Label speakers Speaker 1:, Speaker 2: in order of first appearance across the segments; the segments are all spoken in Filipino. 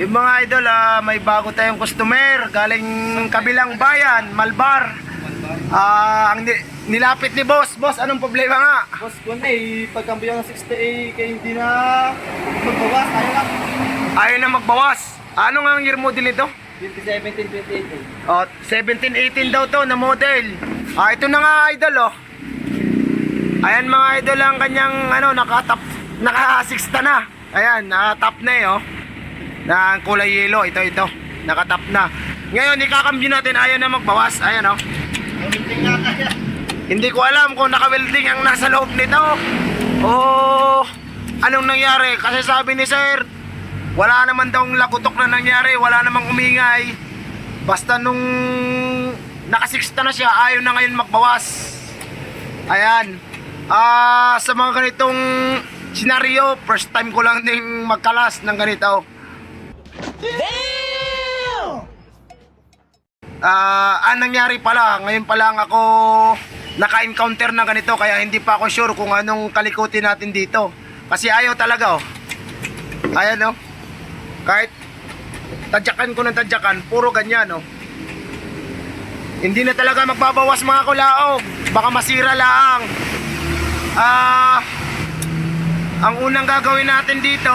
Speaker 1: Yung mga idol, ah, may bago tayong customer galing kabilang bayan, Malbar. Ah, ang ni- nilapit ni boss. Boss, anong problema nga?
Speaker 2: Boss, kung eh, pagkambyo ng 60A kayo hindi na magbawas, ayaw lang.
Speaker 1: Ayaw na magbawas. Ano nga ang year model nito?
Speaker 2: 2017, 2018.
Speaker 1: Oh, 17-18 daw to na model. Ah, ito na nga idol oh. Ayan mga idol ang kanyang ano nakatap naka-sixta na. Ayan, nakatap na eh oh. Na kulay yellow, ito ito. Nakatap na. Ngayon ikakambyo natin ayaw na magbawas. Ayan oh.
Speaker 2: Nga kaya.
Speaker 1: Hindi ko alam kung naka-welding ang nasa loob nito. O anong nangyari? Kasi sabi ni sir, wala naman daw lagutok na nangyari, wala namang umingay. Basta nung nakasiksta na siya, ayaw na ngayon magbawas. Ayan. Ah, sa mga ganitong senaryo, first time ko lang ding magkalas ng ganito. Ah, ang nangyari pala, ngayon pa lang ako naka-encounter na ganito kaya hindi pa ako sure kung anong kalikutin natin dito. Kasi ayaw talaga oh. Ayan oh. Kahit tadyakan ko ng tadyakan, puro ganyan oh. Hindi na talaga magbabawas mga kulaog. Baka masira lang. Ah, ang unang gagawin natin dito,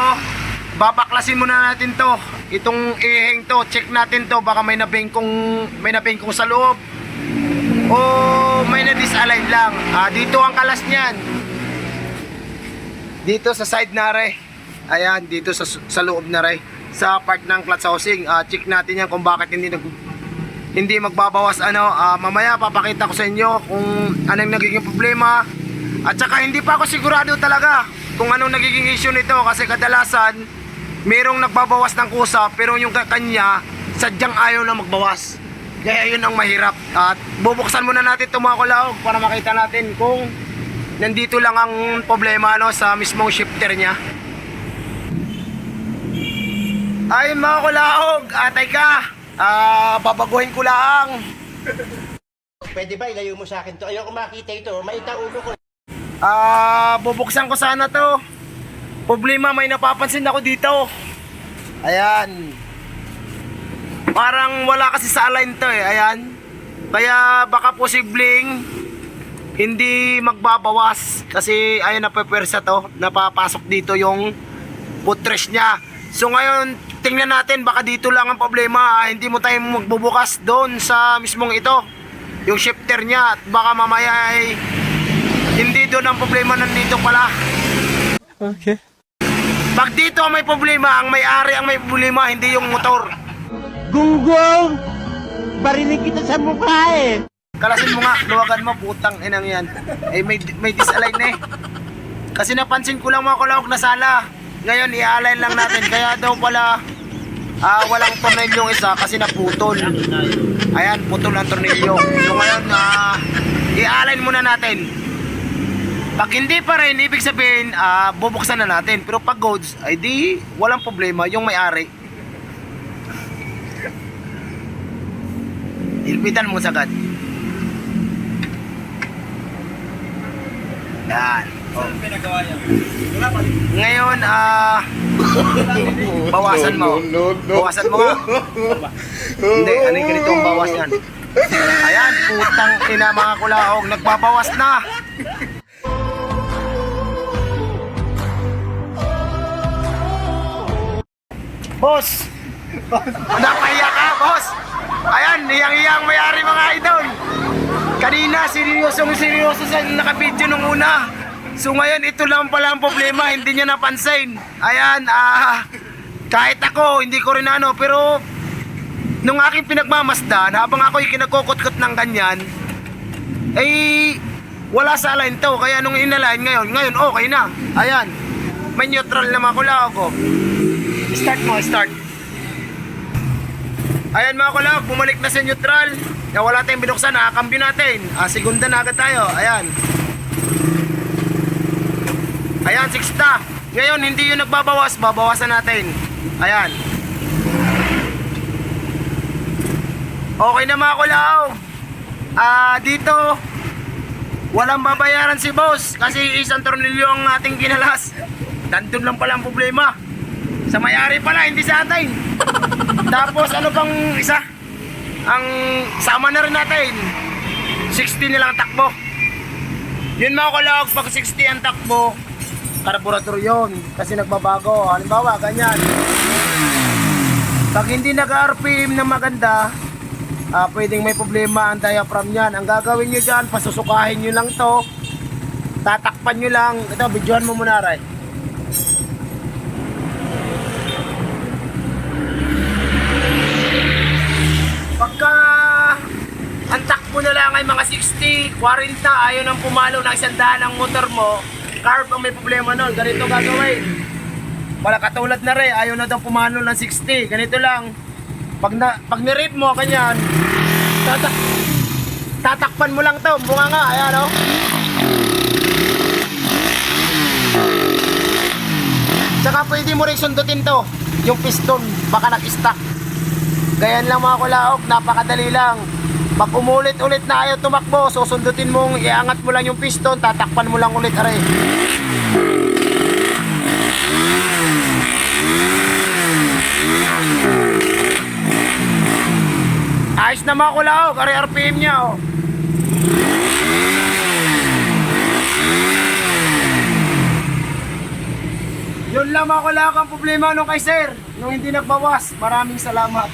Speaker 1: babaklasin muna natin to. Itong iheng to, check natin to. Baka may nabengkong, may nabengkong sa loob. O may na-disalign lang. Ah, dito ang kalas niyan. Dito sa side na re. Ayan, dito sa, sa loob na re. Sa part ng clutch housing. Ah, check natin yan kung bakit hindi nag hindi magbabawas ano ah, mamaya papakita ko sa inyo kung anong nagiging problema at saka hindi pa ako sigurado talaga kung anong nagiging issue nito kasi kadalasan merong nagbabawas ng kusa pero yung ka- kanya sadyang ayaw na magbawas kaya yun ang mahirap at bubuksan muna natin itong mga kulaog para makita natin kung nandito lang ang problema ano, sa mismong shifter niya ay mga kulaog atay ka ah babaguhin ko lang
Speaker 3: Pwede ba ilayo mo sa akin to? Ayoko makita ito. Maita ulo ko.
Speaker 1: Ah, bubuksan ko sana to. Problema, may napapansin ako dito. Ayan. Parang wala kasi sa align to eh. Ayan. Kaya baka posibleng hindi magbabawas kasi ayun na pwersa to. Napapasok dito yung buttress niya. So ngayon, tingnan natin baka dito lang ang problema. Hindi mo tayo magbubukas doon sa mismong ito. Yung shifter niya at baka mamaya ay hindi doon ang problema nandito pala.
Speaker 2: Okay.
Speaker 1: Pag dito may problema, ang may-ari ang may problema, hindi yung motor.
Speaker 3: Gunggong! Barinig kita sa mukha eh!
Speaker 1: Kalasin mo nga, luwagan mo, putang inang yan. Eh, may, may disalign eh. Kasi napansin ko lang mga kulawag na sala. Ngayon, i-align lang natin. Kaya daw pala, ah, walang tornilyo yung isa kasi naputol. Ayan, putol ang tornilyo. So ngayon, ah, i-align muna natin. Pag hindi pa rin, ibig sabihin, ah, bubuksan na natin. Pero pag goods, ay di, walang problema. Yung may-ari. Ilpitan mo sagad. Yan. Oh. Ngayon, ah, bawasan mo. Bawasan mo nga. Hindi, ano yung ganito ang bawas yan? Ayan, putang ina mga kulaog, nagbabawas na. Boss! Napahiya ka, boss! Ayan, iyang-iyang may-ari mga idol. Kanina, seryosong seryoso sa nakabidyo nung una. So ngayon, ito lang pala ang problema, hindi niya napansin. Ayan, ah, kahit ako, hindi ko rin ano, pero nung aking pinagmamasdan, habang ako'y kinagkukot-kot ng ganyan, eh, wala sa line to. Kaya nung inaline ngayon, ngayon okay na. Ayan, may neutral na makula ako. Start mo, start. Ayan mga kulab, bumalik na sa neutral. Na wala tayong binuksan, nakakambyo natin. Ah, segunda na agad tayo. Ayan. Ayan, sixta. Ngayon, hindi yung nagbabawas, babawasan natin. Ayan. Okay na mga kulab. Ah, dito, walang babayaran si boss kasi isang tornilyo ang ating ginalas. Nandun lang pala ang problema. Sa may-ari pala, hindi sa atin. Tapos ano pang isa? Ang sama na rin natin. 60 nilang takbo. Yun mga kalawag, pag 60 ang takbo, carburetor yun. Kasi nagbabago. Halimbawa, ganyan. Pag hindi nag-RPM na maganda, ah, pwedeng may problema ang diaphragm niyan. Ang gagawin nyo dyan, pasusukahin nyo lang to. Tatakpan nyo lang. Ito, videohan mo muna, Ray. Ang takbo na lang ay mga 60, 40, ayaw nang pumalo ng isang daan ang motor mo, carb ang may problema nun. Ganito gagawin. Wala katulad na rin, ayaw na daw pumalo ng 60. Ganito lang. Pag, na, pag nirip mo, kanyan, tatak, tatakpan mo lang to. Bunga nga, ayan o. Tsaka pwede mo rin sundutin to, yung piston, baka nag-stuck. Ganyan lang mga kulaok, napakadali lang. Pag umulit-ulit na ayaw tumakbo, susundutin mong iangat mo lang yung piston, tatakpan mo lang ulit aray. Ayos na mga kulaok, aray RPM niya oh. Yun lang mga kulaok ang problema nung kay sir, nung hindi nagbawas. Maraming salamat.